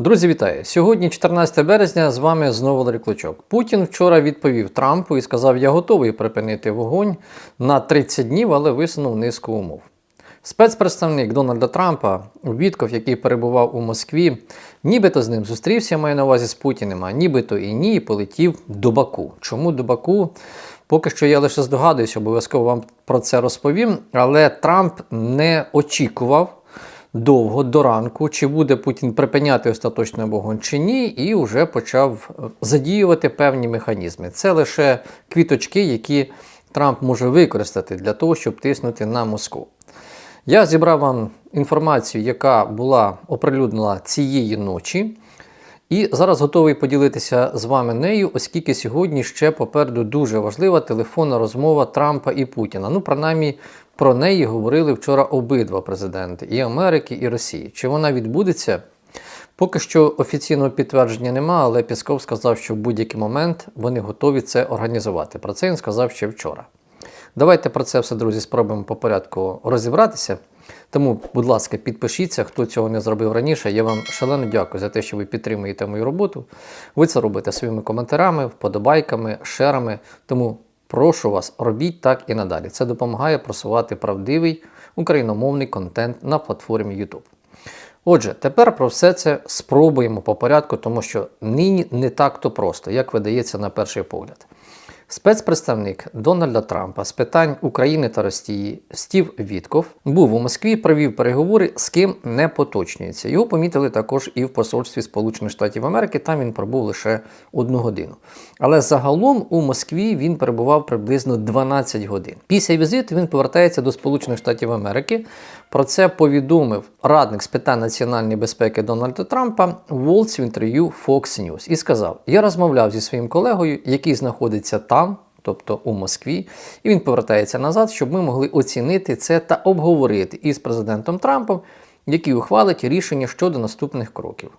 Друзі, вітаю! Сьогодні, 14 березня, з вами знову Валерій Клочок. Путін вчора відповів Трампу і сказав, я готовий припинити вогонь на 30 днів, але висунув низку умов. Спецпредставник Дональда Трампа Вітков, який перебував у Москві, нібито з ним зустрівся, маю на увазі з Путіним, а нібито і ні, полетів до Баку. Чому до Баку? Поки що я лише здогадуюся, обов'язково вам про це розповім. Але Трамп не очікував довго до ранку, чи буде Путін припиняти остаточний вогонь чи ні, і вже почав задіювати певні механізми. Це лише квіточки, які Трамп може використати для того, щоб тиснути на Москву. Я зібрав вам інформацію, яка була оприлюднена цієї ночі. І зараз готовий поділитися з вами нею, оскільки сьогодні ще попереду дуже важлива телефонна розмова Трампа і Путіна. Ну, принаймні, про неї говорили вчора обидва президенти і Америки, і Росії. Чи вона відбудеться? Поки що офіційного підтвердження нема, але Пісков сказав, що в будь-який момент вони готові це організувати. Про це він сказав ще вчора. Давайте про це все, друзі, спробуємо по порядку розібратися. Тому, будь ласка, підпишіться, хто цього не зробив раніше. Я вам шалено дякую за те, що ви підтримуєте мою роботу. Ви це робите своїми коментарями, вподобайками, шерами. Тому прошу вас, робіть так і надалі. Це допомагає просувати правдивий україномовний контент на платформі YouTube. Отже, тепер про все це спробуємо по порядку, тому що нині не так то просто, як видається на перший погляд. Спецпредставник Дональда Трампа з питань України та Росії Стів Вітков був у Москві, провів переговори, з ким не поточнюється. Його помітили також і в посольстві Сполучених Штатів Америки. Там він пробув лише одну годину. Але загалом у Москві він перебував приблизно 12 годин. Після візиту він повертається до Сполучених Штатів Америки. Про це повідомив радник з питань національної безпеки Дональда Трампа Волц в інтерв'ю Fox News і сказав: Я розмовляв зі своїм колегою, який знаходиться там. Тобто у Москві, і він повертається назад, щоб ми могли оцінити це та обговорити із президентом Трампом, який ухвалить рішення щодо наступних кроків.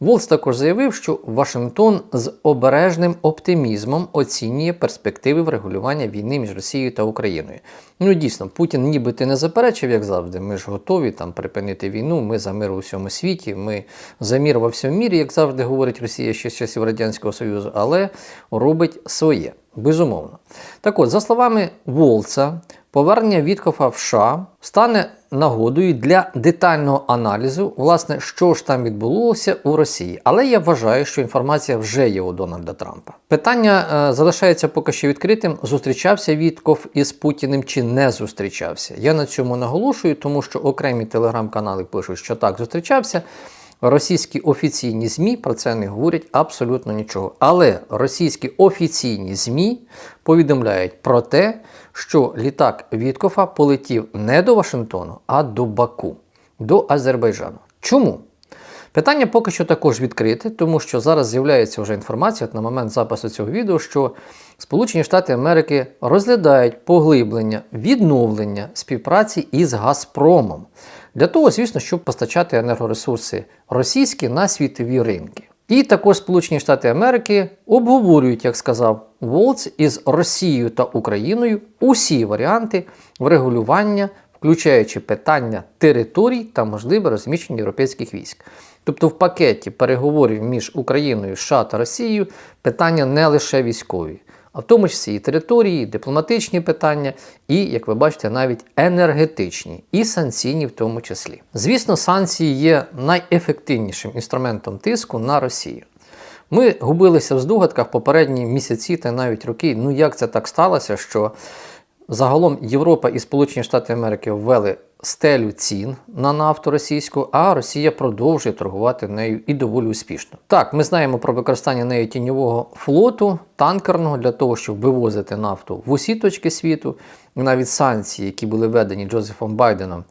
Волц також заявив, що Вашингтон з обережним оптимізмом оцінює перспективи врегулювання війни між Росією та Україною. Ну дійсно, Путін нібито не заперечив, як завжди. Ми ж готові там припинити війну. Ми за мир у всьому світі, ми за мир во всьому мірі, як завжди говорить Росія ще з часів Радянського Союзу, але робить своє. Безумовно. Так от, за словами Волца, повернення Віткофа в США стане нагодою для детального аналізу, власне, що ж там відбулося у Росії. Але я вважаю, що інформація вже є у Дональда Трампа. Питання е, залишається поки що відкритим: зустрічався Вітков із Путіним чи не зустрічався. Я на цьому наголошую, тому що окремі телеграм-канали пишуть, що так зустрічався. Російські офіційні ЗМІ про це не говорять абсолютно нічого. Але російські офіційні ЗМІ повідомляють про те, що літак Віткофа полетів не до Вашингтону, а до Баку, до Азербайджану. Чому? Питання поки що також відкрите, тому що зараз з'являється вже інформація от на момент запису цього відео, що Сполучені Штати Америки розглядають поглиблення, відновлення співпраці із Газпромом. Для того, звісно, щоб постачати енергоресурси російські на світові ринки. І також Сполучені Штати Америки обговорюють, як сказав Волц, із Росією та Україною усі варіанти врегулювання, включаючи питання територій та можливе розміщення європейських військ. Тобто в пакеті переговорів між Україною, США та Росією питання не лише військові, а в тому числі і території, і дипломатичні питання, і, як ви бачите, навіть енергетичні, і санкційні в тому числі. Звісно, санкції є найефективнішим інструментом тиску на Росію. Ми губилися в здогадках попередні місяці та навіть роки. Ну як це так сталося, що загалом Європа і Сполучені Штати Америки ввели стелю цін на нафту російську, а Росія продовжує торгувати нею і доволі успішно. Так, ми знаємо про використання нею тіньового флоту танкерного для того, щоб вивозити нафту в усі точки світу. Навіть санкції, які були введені Джозефом Байденом,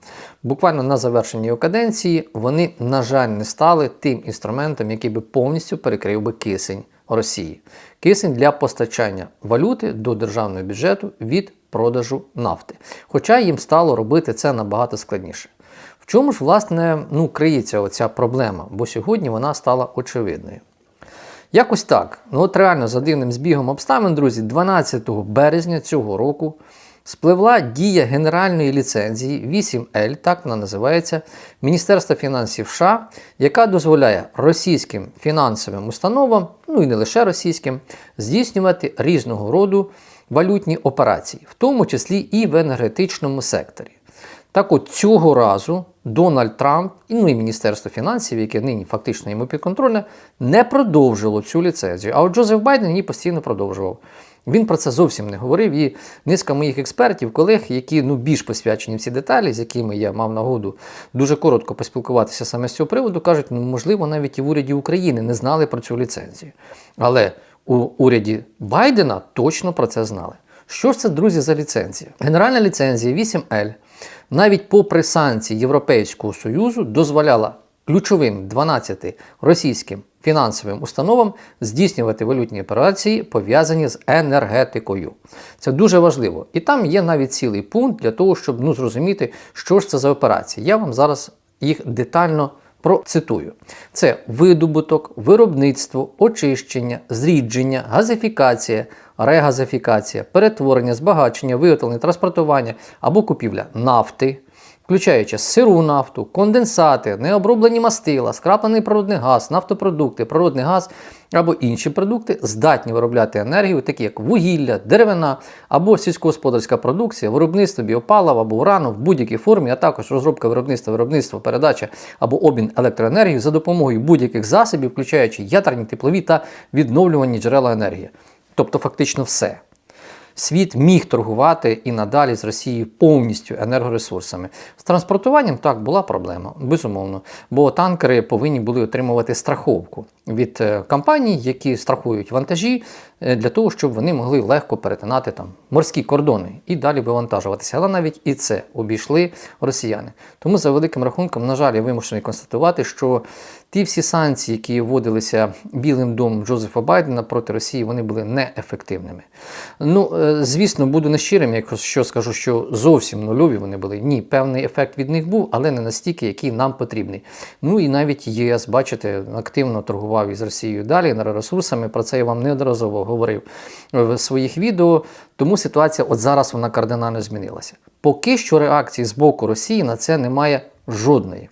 буквально на завершенні його каденції, вони, на жаль, не стали тим інструментом, який би повністю перекрив би кисень Росії. Кисень для постачання валюти до державного бюджету від продажу нафти. Хоча їм стало робити це набагато складніше. В чому ж, власне, ну, криється оця проблема? Бо сьогодні вона стала очевидною. Якось так. Ну от реально за дивним збігом обставин, друзі, 12 березня цього року спливла дія генеральної ліцензії 8L, так вона називається, Міністерства фінансів США, яка дозволяє російським фінансовим установам, ну і не лише російським, здійснювати різного роду валютні операції, в тому числі і в енергетичному секторі. Так от цього разу Дональд Трамп ну і Міністерство фінансів, яке нині фактично йому підконтрольне, не продовжило цю ліцензію. А от Джозеф Байден її постійно продовжував. Він про це зовсім не говорив. І низка моїх експертів, колег, які ну більш посвячені в ці деталі, з якими я мав нагоду дуже коротко поспілкуватися саме з цього приводу, кажуть, ну можливо, навіть і в уряді України не знали про цю ліцензію. Але у уряді Байдена точно про це знали. Що ж це, друзі, за ліцензія? Генеральна ліцензія 8L навіть попри санкції Європейського Союзу дозволяла ключовим 12 російським фінансовим установам здійснювати валютні операції, пов'язані з енергетикою. Це дуже важливо. І там є навіть цілий пункт для того, щоб ну, зрозуміти, що ж це за операції. Я вам зараз їх детально процитую: це видобуток, виробництво, очищення, зрідження, газифікація, регазифікація, перетворення, збагачення, виготовлення, транспортування або купівля нафти, включаючи сиру нафту, конденсати, необроблені мастила, скраплений природний газ, нафтопродукти, природний газ або інші продукти здатні виробляти енергію, такі як вугілля, деревина або сільськогосподарська продукція, виробництво біопалива або урану в будь-якій формі, а також розробка виробництва, виробництво, передача або обмін електроенергії за допомогою будь-яких засобів, включаючи ядерні, теплові та відновлювані джерела енергії. Тобто фактично все. Світ міг торгувати і надалі з Росією повністю енергоресурсами. З транспортуванням так була проблема, безумовно, бо танкери повинні були отримувати страховку від е, компаній, які страхують вантажі, е, для того, щоб вони могли легко перетинати там морські кордони і далі вивантажуватися. Але навіть і це обійшли росіяни. Тому за великим рахунком, на жаль, я вимушений констатувати, що ті всі санкції, які вводилися Білим домом Джозефа Байдена проти Росії, вони були неефективними. Ну, е, звісно, буду нещирим, якщо скажу, що зовсім нульові вони були. Ні, певний ефект від них був, але не настільки, який нам потрібний. Ну і навіть ЄС, бачите, активно торгував із Росією далі енергоресурсами. Про це я вам неодноразово говорив в своїх відео. Тому ситуація от зараз вона кардинально змінилася. Поки що реакції з боку Росії на це немає жодної.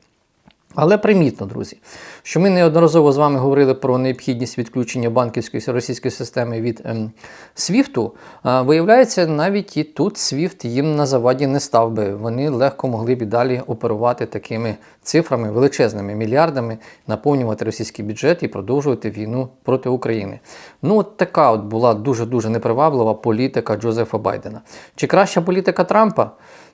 Але примітно, друзі, що ми неодноразово з вами говорили про необхідність відключення банківської російської системи від ем, Свіфту. А, виявляється, навіть і тут Свіфт їм на заваді не став би. Вони легко могли б і далі оперувати такими цифрами, величезними мільярдами, наповнювати російський бюджет і продовжувати війну проти України. Ну, от така от була дуже-дуже неприваблива політика Джозефа Байдена. Чи краща політика Трампа?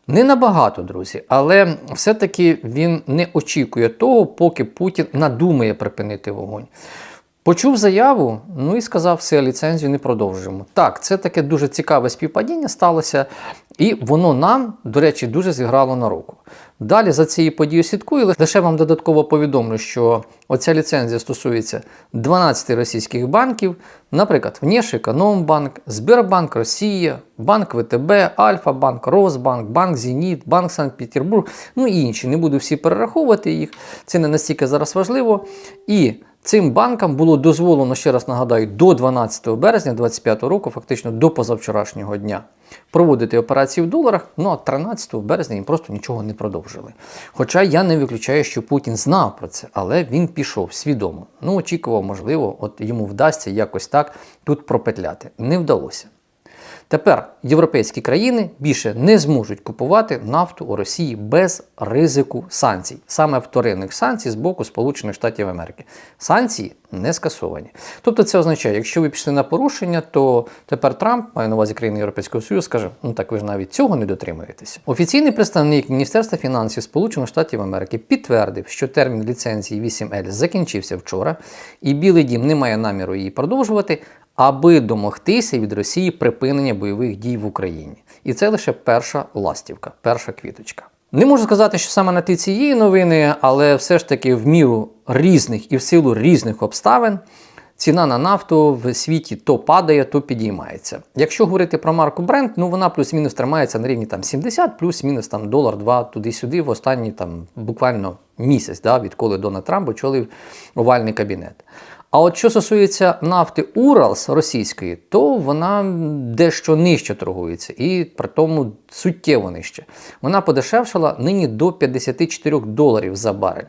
Не набагато, друзі, але все-таки він не очікує того, поки Путін надумає припинити вогонь. Почув заяву, ну і сказав, все, ліцензію не продовжуємо. Так, це таке дуже цікаве співпадіння сталося, і воно нам, до речі, дуже зіграло на руку. Далі за цією подією слідкую, лише вам додатково повідомлю, що оця ліцензія стосується 12 російських банків, наприклад, Внешекономбанк, Сбербанк Росія, Банк ВТБ, Альфа-Банк, Росбанк, Банк Зеніт, Банк Санкт-Петербург, ну і інші. Не буду всі перераховувати їх, це не настільки зараз важливо. І Цим банкам було дозволено, ще раз нагадаю, до 12 березня 2025 року, фактично до позавчорашнього дня, проводити операції в доларах. Ну а 13 березня їм просто нічого не продовжили. Хоча я не виключаю, що Путін знав про це, але він пішов свідомо. Ну, очікував, можливо, от йому вдасться якось так тут пропетляти. Не вдалося. Тепер європейські країни більше не зможуть купувати нафту у Росії без ризику санкцій, саме вторинних санкцій з боку Сполучених Штатів Америки. Санкції не скасовані. Тобто це означає, якщо ви пішли на порушення, то тепер Трамп, має на увазі країни Європейського Союзу, скаже: ну так ви ж навіть цього не дотримуєтеся. Офіційний представник Міністерства фінансів Сполучених Штатів Америки підтвердив, що термін ліцензії 8L закінчився вчора, і Білий Дім не має наміру її продовжувати аби домогтися від Росії припинення бойових дій в Україні. І це лише перша ластівка, перша квіточка. Не можу сказати, що саме на ті цієї новини, але все ж таки в міру різних і в силу різних обставин ціна на нафту в світі то падає, то підіймається. Якщо говорити про марку Brent, ну вона плюс-мінус тримається на рівні там 70, плюс-мінус там долар, два туди-сюди в останній там буквально місяць, да, відколи Дональд Трамп очолив овальний кабінет. А от що стосується нафти Уралс російської, то вона дещо нижче торгується, і при тому суттєво нижче. Вона подешевшала нині до 54 доларів за барель.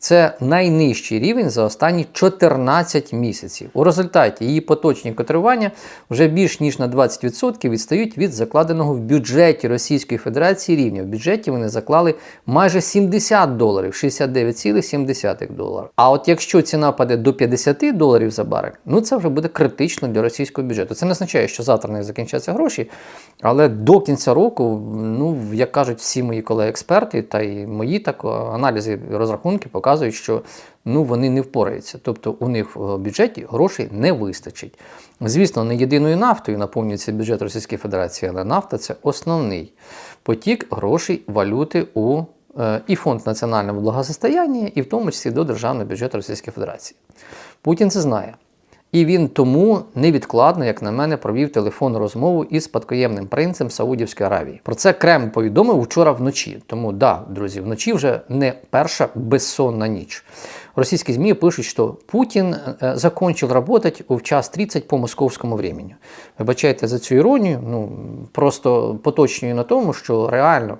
Це найнижчий рівень за останні 14 місяців. У результаті її поточні котирування вже більш ніж на 20% відстають від закладеного в бюджеті Російської Федерації рівня. В бюджеті вони заклали майже 70 доларів, 69,7 доларів. А от якщо ціна паде до 50 доларів за барель, ну це вже буде критично для російського бюджету. Це не означає, що завтра не закінчаться гроші, але до кінця року, ну як кажуть всі мої колеги-експерти, та й мої так аналізи розрахунки показують, що ну вони не впораються. Тобто у них в бюджеті грошей не вистачить. Звісно, не єдиною нафтою наповнюється бюджет Російської Федерації, але нафта це основний потік грошей валюти у е, і фонд національного благосостояння, і в тому числі до державного бюджету Російської Федерації. Путін це знає. І він тому невідкладно, як на мене, провів телефонну розмову із спадкоємним принцем Саудівської Аравії. Про це Кремль повідомив вчора вночі. Тому да, друзі, вночі вже не перша безсонна ніч. Російські ЗМІ пишуть, що Путін е, закончив работать у час 30 по московському времени. Вибачайте за цю іронію, ну просто поточнюю на тому, що реально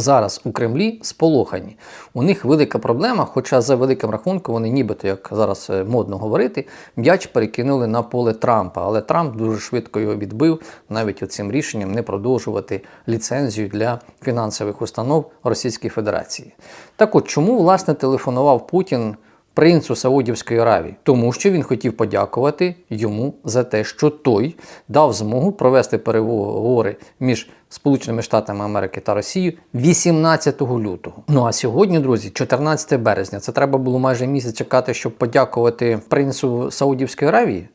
зараз у Кремлі сполохані. У них велика проблема, хоча за великим рахунком вони нібито, як зараз е, модно говорити, м'яч перекинули на поле Трампа. Але Трамп дуже швидко його відбив навіть оцим рішенням не продовжувати ліцензію для фінансових установ Російської Федерації. Так от чому власне телефонував Путін? Принцу Саудівської Аравії, тому що він хотів подякувати йому за те, що той дав змогу провести переговори між Сполученими Штатами Америки та Росією 18 лютого. Ну а сьогодні, друзі, 14 березня. Це треба було майже місяць чекати, щоб подякувати принцу Саудівської Аравії,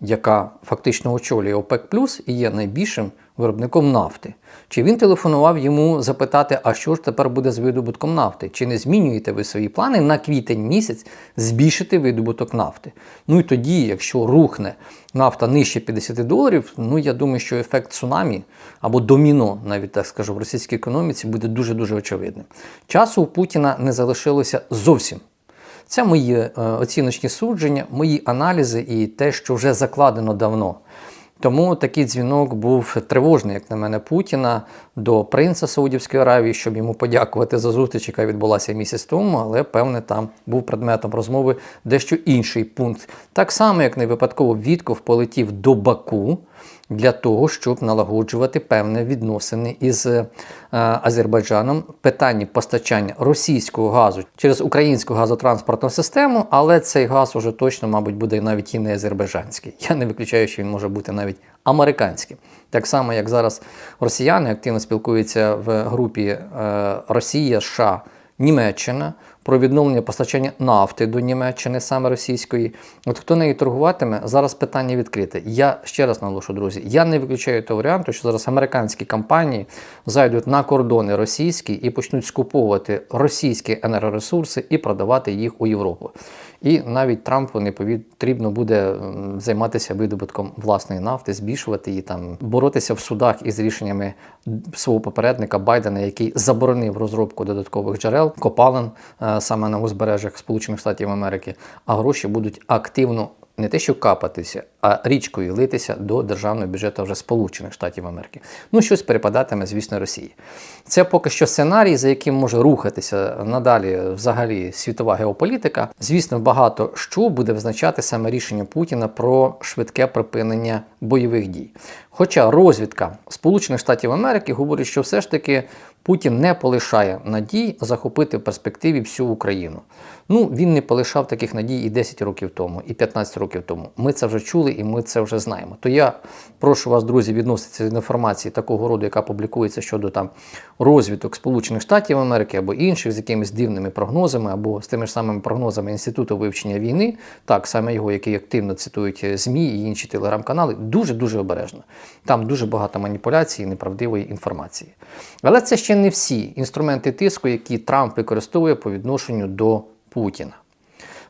яка фактично очолює ОПЕК і є найбільшим виробником нафти. Чи він телефонував йому запитати, а що ж тепер буде з видобутком нафти? Чи не змінюєте ви свої плани на квітень місяць збільшити видобуток нафти? Ну і тоді, якщо рухне нафта нижче 50 доларів, ну я думаю, що ефект цунамі або доміно, навіть так скажу, в російській економіці буде дуже-дуже очевидним. Часу у Путіна не залишилося зовсім. Це мої е, оціночні судження, мої аналізи і те, що вже закладено давно. Тому такий дзвінок був тривожний, як на мене, Путіна до принца Саудівської Аравії, щоб йому подякувати за зустріч, яка відбулася місяць тому, але певне там був предметом розмови дещо інший пункт. Так само, як не випадково Вітков полетів до Баку для того, щоб налагоджувати певні відносини із е, Азербайджаном питанні постачання російського газу через українську газотранспортну систему, але цей газ уже точно, мабуть, буде навіть і не азербайджанський. Я не виключаю, що він може бути навіть американським. Так само, як зараз росіяни активно спілкуються в групі е, Росія, США, Німеччина про відновлення постачання нафти до Німеччини, саме російської. От хто нею торгуватиме, зараз питання відкрите. Я ще раз наголошу, друзі, я не виключаю того варіанту, що зараз американські компанії зайдуть на кордони російські і почнуть скуповувати російські енергоресурси і продавати їх у Європу. І навіть Трампу не потрібно буде займатися видобутком власної нафти, збільшувати її там, боротися в судах із рішеннями свого попередника Байдена, який заборонив розробку додаткових джерел копалин е, саме на узбережжях Сполучених Штатів Америки, а гроші будуть активно не те, що капатися, а річкою литися до державного бюджету вже Сполучених Штатів Америки. Ну, щось перепадатиме, звісно, Росії. Це поки що сценарій, за яким може рухатися надалі взагалі світова геополітика. Звісно, багато що буде визначати саме рішення Путіна про швидке припинення бойових дій. Хоча розвідка Сполучених Штатів Америки говорить, що все ж таки Путін не полишає надій захопити в перспективі всю Україну. Ну, він не полишав таких надій і 10 років тому, і 15 років тому. Ми це вже чули і ми це вже знаємо. То я прошу вас, друзі, відноситися до інформації такого роду, яка публікується щодо там розвиток Сполучених Штатів Америки або інших з якимись дивними прогнозами, або з тими ж самими прогнозами Інституту вивчення війни, так саме його, який активно цитують ЗМІ і інші телеграм-канали, дуже дуже обережно. Там дуже багато маніпуляцій і неправдивої інформації. Але це ще не всі інструменти тиску, які Трамп використовує по відношенню до Путіна.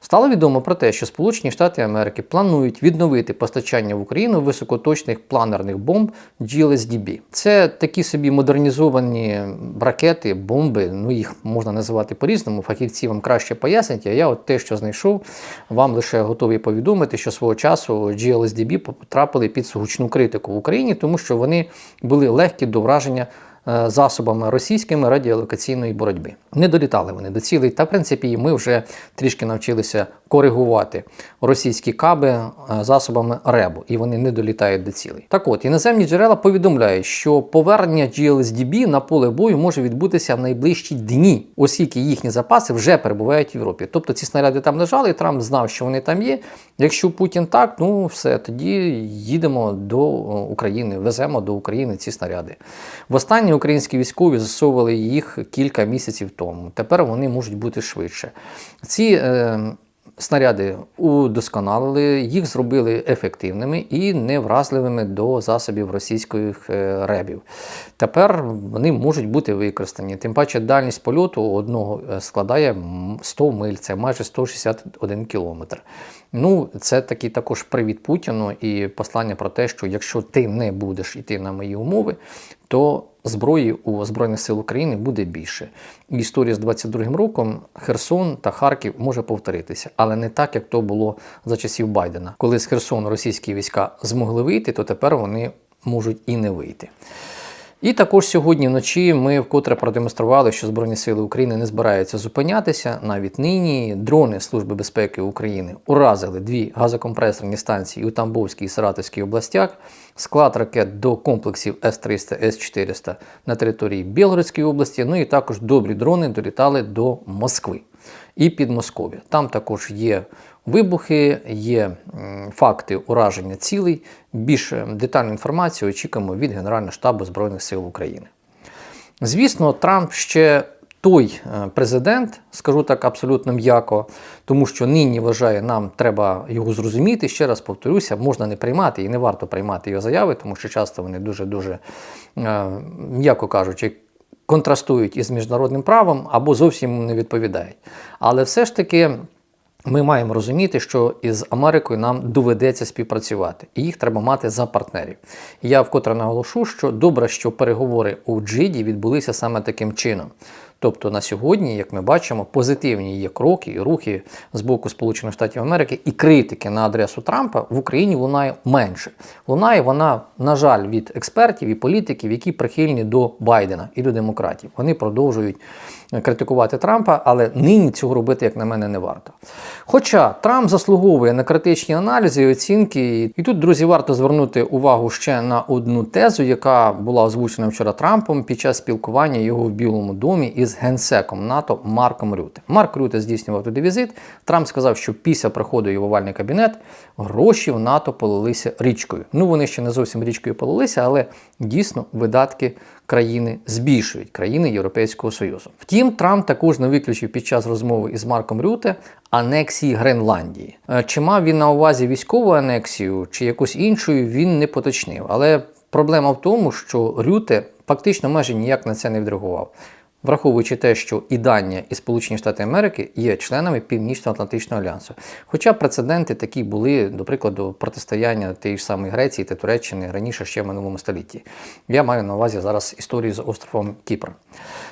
Стало відомо про те, що Сполучені Штати Америки планують відновити постачання в Україну високоточних планерних бомб GLSDB. Це такі собі модернізовані ракети, бомби. Ну їх можна називати по-різному. Фахівці вам краще пояснять. А я, от те, що знайшов, вам лише готовий повідомити, що свого часу GLSDB потрапили під гучну критику в Україні, тому що вони були легкі до враження засобами російськими радіолокаційної боротьби. Не долітали вони до цілей. Та, в принципі, ми вже трішки навчилися коригувати російські каби е, засобами РЕБу, і вони не долітають до цілей. Так от, іноземні джерела повідомляють, що повернення GLSDB на поле бою може відбутися в найближчі дні, оскільки їхні запаси вже перебувають в Європі. Тобто ці снаряди там лежали, і Трамп знав, що вони там є. Якщо Путін так, ну все, тоді їдемо до е, України, веземо до України ці снаряди. Востаннє українські військові засовували їх кілька місяців тому. Тепер вони можуть бути швидше. Ці е, снаряди удосконалили, їх зробили ефективними і невразливими до засобів російських е, ребів. Тепер вони можуть бути використані. Тим паче дальність польоту одного е, складає 100 миль, це майже 161 кілометр. Ну, це такий також привіт Путіну і послання про те, що якщо ти не будеш йти на мої умови, то зброї у Збройних сил України буде більше. Історія з 22-м роком Херсон та Харків може повторитися, але не так, як то було за часів Байдена. Коли з Херсону російські війська змогли вийти, то тепер вони можуть і не вийти. І також сьогодні вночі ми вкотре продемонстрували, що Збройні Сили України не збираються зупинятися. Навіть нині дрони Служби безпеки України уразили дві газокомпресорні станції у Тамбовській і Саратовській областях, склад ракет до комплексів С-300, С-400 на території Білгородської області. Ну і також добрі дрони долітали до Москви і Підмосков'я. Там також є вибухи, є факти ураження цілей. Більш детальну інформацію очікуємо від Генерального штабу Збройних сил України. Звісно, Трамп ще той е, президент, скажу так абсолютно м'яко, тому що нині вважає, нам треба його зрозуміти. Ще раз повторюся, можна не приймати і не варто приймати його заяви, тому що часто вони дуже-дуже, е, м'яко кажучи, контрастують із міжнародним правом або зовсім не відповідають. Але все ж таки. Ми маємо розуміти, що із Америкою нам доведеться співпрацювати, і їх треба мати за партнерів. Я вкотре наголошу, що добре, що переговори у Джиді відбулися саме таким чином. Тобто на сьогодні, як ми бачимо, позитивні є кроки і рухи з боку Сполучених Штатів Америки і критики на адресу Трампа в Україні лунає менше. Лунає вона, на жаль, від експертів і політиків, які прихильні до Байдена і до демократів. Вони продовжують критикувати Трампа, але нині цього робити, як на мене, не варто. Хоча Трамп заслуговує на критичні аналізи і оцінки, і тут, друзі, варто звернути увагу ще на одну тезу, яка була озвучена вчора Трампом під час спілкування його в Білому домі із генсеком НАТО Марком Рюте. Марк Рюте здійснював туди візит. Трамп сказав, що після приходу його в овальний кабінет гроші в НАТО полилися річкою. Ну вони ще не зовсім річкою полилися, але дійсно видатки країни збільшують країни Європейського Союзу. Втім, Трамп також не виключив під час розмови із Марком Рюте анексії Гренландії. Е, Чи мав він на увазі військову анексію, чи якусь іншу, він не поточнив. Але проблема в тому, що Рюте фактично майже ніяк на це не відреагував. Враховуючи те, що і Данія, і Сполучені Штати Америки є членами Північно-Атлантичного альянсу. Хоча прецеденти такі були, до прикладу, протистояння тієї ж самої Греції та Туреччини раніше ще в минулому столітті. Я маю на увазі зараз історію з островом Кіпр.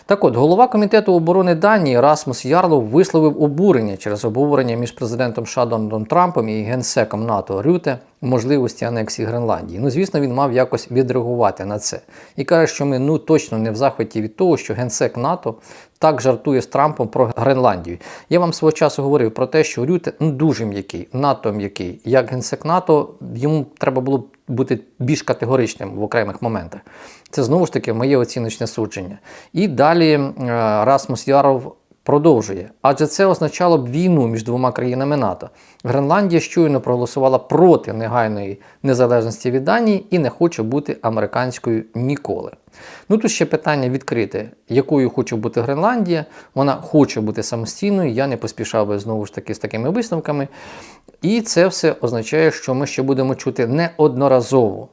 Так от, голова комітету оборони Данії Расмус Ярлов висловив обурення через обговорення між президентом США Трампом і генсеком НАТО Рюте можливості анексії Гренландії. Ну, звісно, він мав якось відреагувати на це. І каже, що ми ну точно не в захваті від того, що генсек НАТО так жартує з Трампом про Гренландію. Я вам свого часу говорив про те, що Рюте ну, дуже м'який, НАТО м'який. Як генсек НАТО, йому треба було бути більш категоричним в окремих моментах. Це знову ж таки моє оціночне судження. І далі е, Расмус Яров продовжує, адже це означало б війну між двома країнами НАТО. Гренландія щойно проголосувала проти негайної незалежності від Данії і не хоче бути американською ніколи. Ну тут ще питання відкрите, якою хоче бути Гренландія. Вона хоче бути самостійною. Я не поспішав би знову ж таки з такими висновками. І це все означає, що ми ще будемо чути неодноразово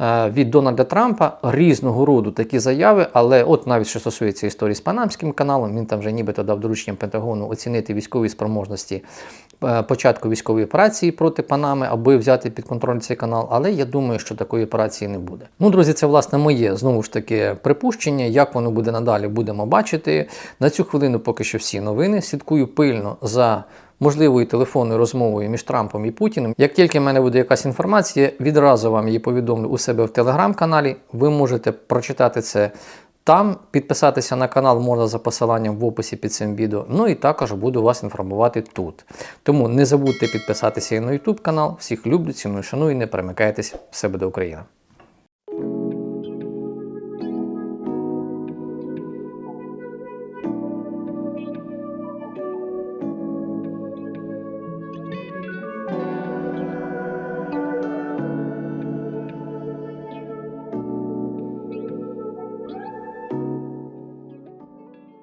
е, від Дональда Трампа різного роду такі заяви, але от навіть що стосується історії з Панамським каналом, він там вже нібито дав дорученням Пентагону оцінити військові спроможності е, початку військової операції проти Панами, аби взяти під контроль цей канал. Але я думаю, що такої операції не буде. Ну, друзі, це власне моє знову ж таки припущення. Як воно буде надалі, будемо бачити. На цю хвилину поки що всі новини. Слідкую пильно за можливою телефонною розмовою між Трампом і Путіним. Як тільки в мене буде якась інформація, відразу вам її повідомлю у себе в телеграм-каналі. Ви можете прочитати це там, підписатися на канал можна за посиланням в описі під цим відео. Ну і також буду вас інформувати тут. Тому не забудьте підписатися і на YouTube канал. Всіх люблю, ціную, шаную і не перемикайтесь. Все буде Україна!